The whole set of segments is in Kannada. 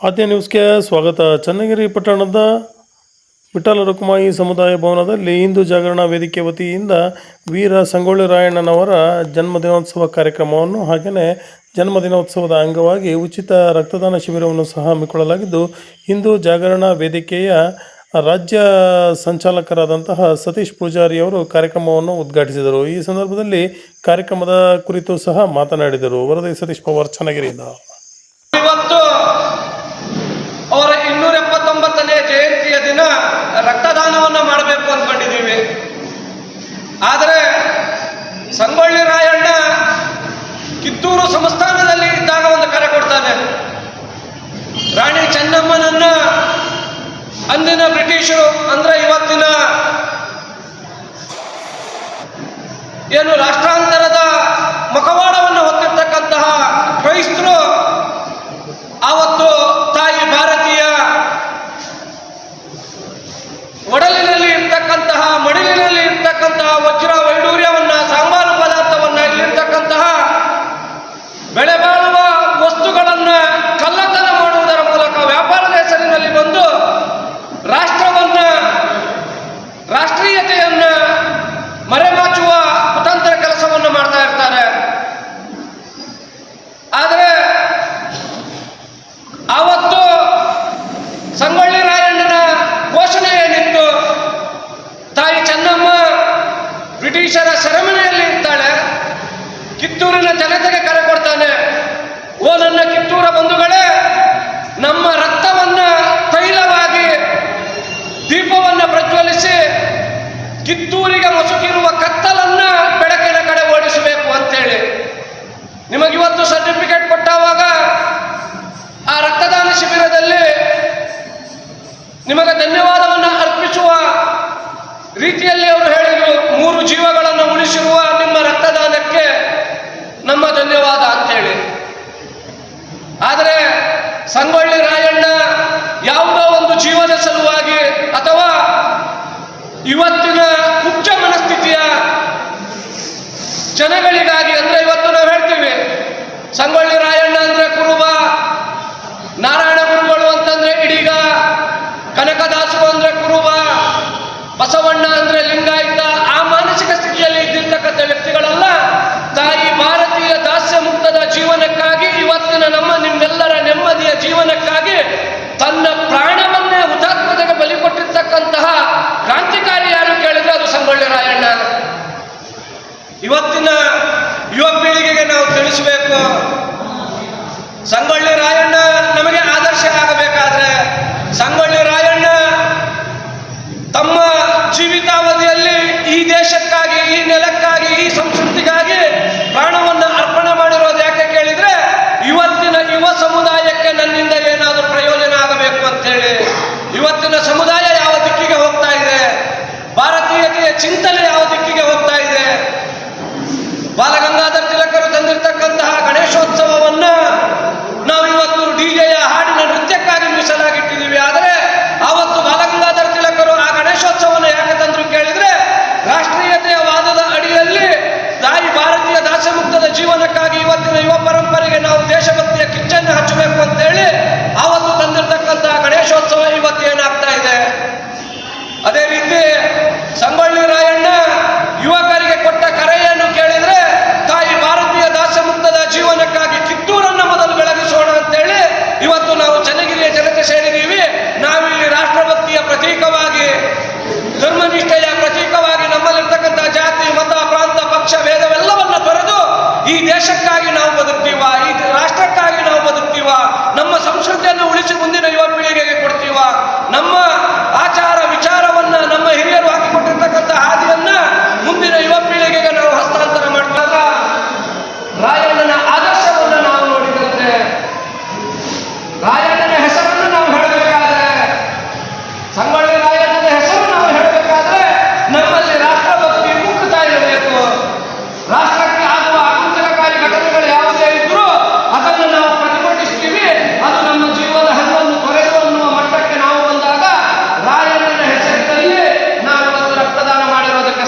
ಆದ್ಯ ನ್ಯೂಸ್ಗೆ ಸ್ವಾಗತ. ಚನ್ನಗಿರಿ ಪಟ್ಟಣದ ವಿಠಲ ರುಕುಮಾಯಿ ಸಮುದಾಯ ಭವನದಲ್ಲಿ ಹಿಂದೂ ಜಾಗರಣ ವೇದಿಕೆ ವತಿಯಿಂದ ವೀರ ಸಂಗೊಳ್ಳಿ ರಾಯಣ್ಣನವರ ಜನ್ಮದಿನೋತ್ಸವ ಕಾರ್ಯಕ್ರಮವನ್ನು ಹಾಗೆಯೇ ಜನ್ಮದಿನೋತ್ಸವದ ಅಂಗವಾಗಿ ಉಚಿತ ರಕ್ತದಾನ ಶಿಬಿರವನ್ನು ಸಹ ಹಮ್ಮಿಕೊಳ್ಳಲಾಗಿದ್ದು, ಹಿಂದೂ ಜಾಗರಣ ವೇದಿಕೆಯ ರಾಜ್ಯ ಸಂಚಾಲಕರಾದಂತಹ ಸತೀಶ್ ಪೂಜಾರಿಯವರು ಕಾರ್ಯಕ್ರಮವನ್ನು ಉದ್ಘಾಟಿಸಿದರು. ಈ ಸಂದರ್ಭದಲ್ಲಿ ಕಾರ್ಯಕ್ರಮದ ಕುರಿತು ಸಹ ಮಾತನಾಡಿದರು. ವರದಿ ಸತೀಶ್ ಪವಾರ್, ಚನ್ನಗಿರಿಯಿಂದ. ಮಾಡಬೇಕು ಅಂದ್ಕೊಂಡಿದ್ದೀವಿ ಆದರೆ ಸಂಗೊಳ್ಳಿ ರಾಯಣ್ಣ ಕಿತ್ತೂರು ಸಂಸ್ಥಾನದಲ್ಲಿ ಇದ್ದಾಗ ಒಂದು ಕರೆ ಕೊಡ್ತಾನೆ. ರಾಣಿ ಚೆನ್ನಮ್ಮನನ್ನ ಅಂದಿನ ಬ್ರಿಟಿಷರು ಅಂದ್ರೆ ಇವತ್ತಿನ ಏನು ರಾಷ್ಟ್ರಾಂತರದ ಬ್ರಿಟಿಷರ ಸೆರೆಮನೆಯಲ್ಲಿ ಇರ್ತಾಳೆ ಕಿತ್ತೂರಿನ ಜನತೆಗೆ ಕರೆ ಕೊಡ್ತಾನೆ. ಓ ನನ್ನ ಕಿತ್ತೂರ ಬಂಧುಗಳೇ, ನಮ್ಮ ರಕ್ತವನ್ನ ತೈಲವಾಗಿ ದೀಪವನ್ನ ಪ್ರಜ್ವಲಿಸಿ ಕಿತ್ತೂರಿಗೆ ಮಸುಕಿರುವ ಕತ್ತಲನ್ನ ಬೆಳಕಿನ ಕಡೆ ಓಡಿಸಬೇಕು ಅಂತ ಅಂತೇಳಿ. ನಿಮಗಿವತ್ತು ಸರ್ಟಿಫಿಕೇಟ್ ಕೊಟ್ಟಾವಾಗ ಆ ರಕ್ತದಾನ ಶಿಬಿರದಲ್ಲಿ ನಿಮಗೆ ಧನ್ಯವಾದವನ್ನು ಅರ್ಪಿಸುವ ರೀತಿಯಲ್ಲಿ ಜೀವಗಳನ್ನು ಉಳಿಸಿರುವ ನಿಮ್ಮ ರಕ್ತದಾನಕ್ಕೆ ನಮ್ಮ ಧನ್ಯವಾದ ಅಂತ ಹೇಳಿ. ಆದರೆ ಸಂಗೊಳ್ಳಿ ರಾಯಣ್ಣ ಯಾವುದೋ ಒಂದು ಜೀವದ ಸಲುವಾಗಿ ಅಥವಾ ಇವತ್ತು ಜೀವನಕ್ಕಾಗಿ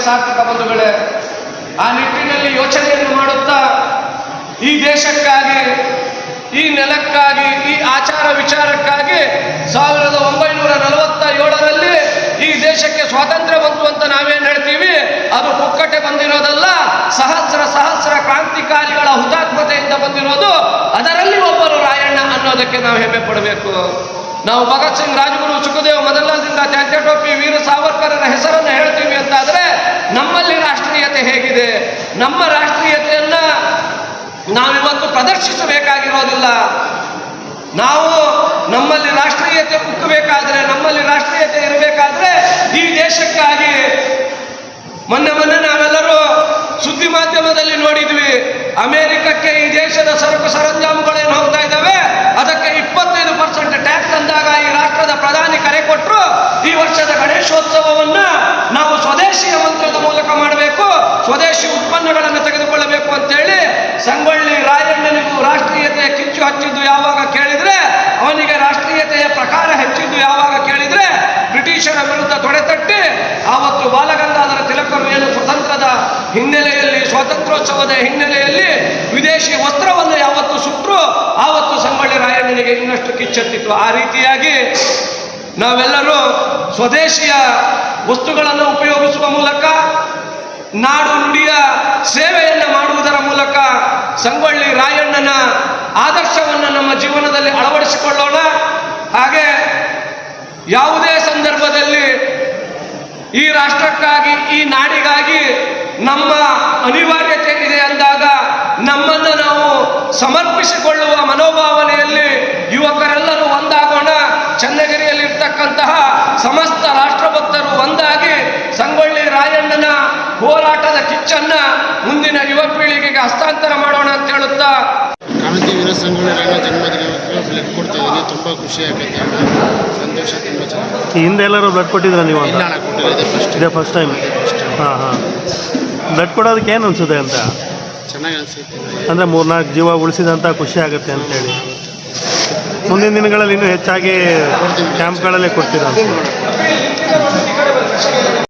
ಸಾರ್ಥಕ ಬಂಧುಗಳೇ, ಆ ನಿಟ್ಟಿನಲ್ಲಿ ಯೋಚನೆಯನ್ನು ಮಾಡುತ್ತಾ ಈ ದೇಶಕ್ಕಾಗಿ, ಈ ನೆಲಕ್ಕಾಗಿ, ಈ ಆಚಾರ ವಿಚಾರಕ್ಕಾಗಿ ಸಾವಿರದ ಒಂಬೈನೂರ ನಲವತ್ತ ಏಳರಲ್ಲಿ ಈ ದೇಶಕ್ಕೆ ಸ್ವಾತಂತ್ರ್ಯ ಬಂತು ಅಂತ ನಾವೇನು ಹೇಳ್ತೀವಿ? ಅದು ಪುಕ್ಕಟೆ ಬಂದಿರೋದಲ್ಲ, ಸಹಸ್ರ ಸಹಸ್ರ ಕ್ರಾಂತಿಕಾರಿಗಳ ಹುತಾತ್ಮತೆಯಿಂದ ಬಂದಿರೋದು, ಅದರಲ್ಲಿ ಒಬ್ಬರು ರಾಯಣ್ಣ ಅನ್ನೋದಕ್ಕೆ ನಾವು ಹೆಮ್ಮೆ ಪಡಬೇಕು. ನಾವು ಭಗತ್ ಸಿಂಗ್ ರಾಜಗುರು ಸುಖದೇವ್ ಮೊದಲಿಂದ ತ್ಯಾಜ್ಯ ಟೋಪಿ ವೀರ ಸಾವರ್ಕರರ ಹೆಸರನ್ನು ಹೇಳ್ತೀವಿ ಅಂತಾದ್ರೆ ನಮ್ಮಲ್ಲಿ ರಾಷ್ಟ್ರೀಯತೆ ಹೇಗಿದೆ? ನಮ್ಮ ರಾಷ್ಟ್ರೀಯತೆಯನ್ನ ನಾವಿವತ್ತು ಪ್ರದರ್ಶಿಸಬೇಕಾಗಿರೋದಿಲ್ಲ. ನಾವು ನಮ್ಮಲ್ಲಿ ರಾಷ್ಟ್ರೀಯತೆ ಉಕ್ಕಬೇಕಾದ್ರೆ ನಮ್ಮಲ್ಲಿ ರಾಷ್ಟ್ರೀಯತೆ ಇರಬೇಕಾದ್ರೆ ಈ ದೇಶಕ್ಕಾಗಿ ಮೊನ್ನೆ ಮೊನ್ನೆ ನಾವೆಲ್ಲರೂ ಸುದ್ದಿ ಮಾಧ್ಯಮದಲ್ಲಿ ನೋಡಿದ್ವಿ, ಅಮೆರಿಕಕ್ಕೆ ಈ ದೇಶದ ಸರಕು ಸರಂಜಾಮುಗಳೇನು ಹೋಗ್ತಾ ಇದ್ದಾವೆ? ಹಿನ್ನೆಲೆಯಲ್ಲಿ, ಸ್ವಾತಂತ್ರ್ಯೋತ್ಸವದ ಹಿನ್ನೆಲೆಯಲ್ಲಿ ವಿದೇಶಿ ವಸ್ತ್ರವನ್ನು ಯಾವತ್ತು ಸುಟ್ಟರು ಆವತ್ತು ಸಂಗೊಳ್ಳಿ ರಾಯಣ್ಣನಿಗೆ ಇನ್ನಷ್ಟು ಕಿಚ್ಚೆತ್ತಿತ್ತು. ಆ ರೀತಿಯಾಗಿ ನಾವೆಲ್ಲರೂ ಸ್ವದೇಶಿಯ ವಸ್ತುಗಳನ್ನು ಉಪಯೋಗಿಸುವ ಮೂಲಕ, ನಾಡು ನುಡಿಯ ಸೇವೆಯನ್ನು ಮಾಡುವುದರ ಮೂಲಕ ಸಂಗೊಳ್ಳಿ ರಾಯಣ್ಣನ ಆದರ್ಶವನ್ನು ನಮ್ಮ ಜೀವನದಲ್ಲಿ ಅಳವಡಿಸಿಕೊಳ್ಳೋಣ. ಹಾಗೆ ಯಾವುದೇ ಸಂದರ್ಭದಲ್ಲಿ ಈ ರಾಷ್ಟ್ರಕ್ಕಾಗಿ, ಈ ನಾಡಿಗಾಗಿ ನಮ್ಮ ಅನಿವಾರ್ಯತೆ ಇದೆ ಅಂದಾಗ ನಮ್ಮನ್ನು ನಾವು ಸಮರ್ಪಿಸಿಕೊಳ್ಳುವ ಮನೋಭಾವನೆಯಲ್ಲಿ ಯುವಕರೆಲ್ಲರೂ ಒಂದಾಗೋಣ. ಚನ್ನಗಿರಿಯಲ್ಲಿ ಇರ್ತಕ್ಕಂತಹ ಸಮಸ್ತ ರಾಷ್ಟ್ರಭಕ್ತರು ಒಂದಾಗಿ ಸಂಗೊಳ್ಳಿ ರಾಯಣ್ಣನ ಹೋರಾಟದ ಕಿಚ್ಚನ್ನ ಮುಂದಿನ ಯುವ ಪೀಳಿಗೆಗೆ ಹಸ್ತಾಂತರ ಮಾಡೋಣ ಅಂತ ಹೇಳುತ್ತಾ. ಕ್ರಾಂತಿ ವೀರ ಸಂಗೊಳ್ಳಿ ರಾಯಣ್ಣ ಜನ್ಮದಿನ ಬ್ಲಡ್ ಕೊಡ್ತಾ ಇದ್ದೀನಿ ತುಂಬ ಖುಷಿ ಆಗುತ್ತೆ ಸಂತೋಷ ತುಂಬ ಚೆನ್ನಾಗಿ ಹಿಂದೆ ಎಲ್ಲರೂ ಬ್ಲಡ್ ಕೊಟ್ಟಿದ್ರ ನೀವು ಫಸ್ಟ್ ಇದೇ ಫಸ್ಟ್ ಟೈಮ್ ಫಸ್ಟ್ ಹಾಂ ಹಾಂ. ಬ್ಲಡ್ ಕೊಡೋದಕ್ಕೆ ಏನು ಅನ್ಸುತ್ತೆ ಅಂತ? ಚೆನ್ನಾಗಿ ಅನಿಸುತ್ತೆ. ಅಂದರೆ ಮೂರ್ನಾಲ್ಕು ಜೀವ ಉಳಿಸಿದಂಥ ಖುಷಿ ಆಗುತ್ತೆ ಅಂತೇಳಿ. ಮುಂದಿನ ದಿನಗಳಲ್ಲಿ ಇನ್ನೂ ಹೆಚ್ಚಾಗಿ ಕ್ಯಾಂಪ್ಗಳಲ್ಲಿ ಕೊಡ್ತೀರಾ ಅಂತ?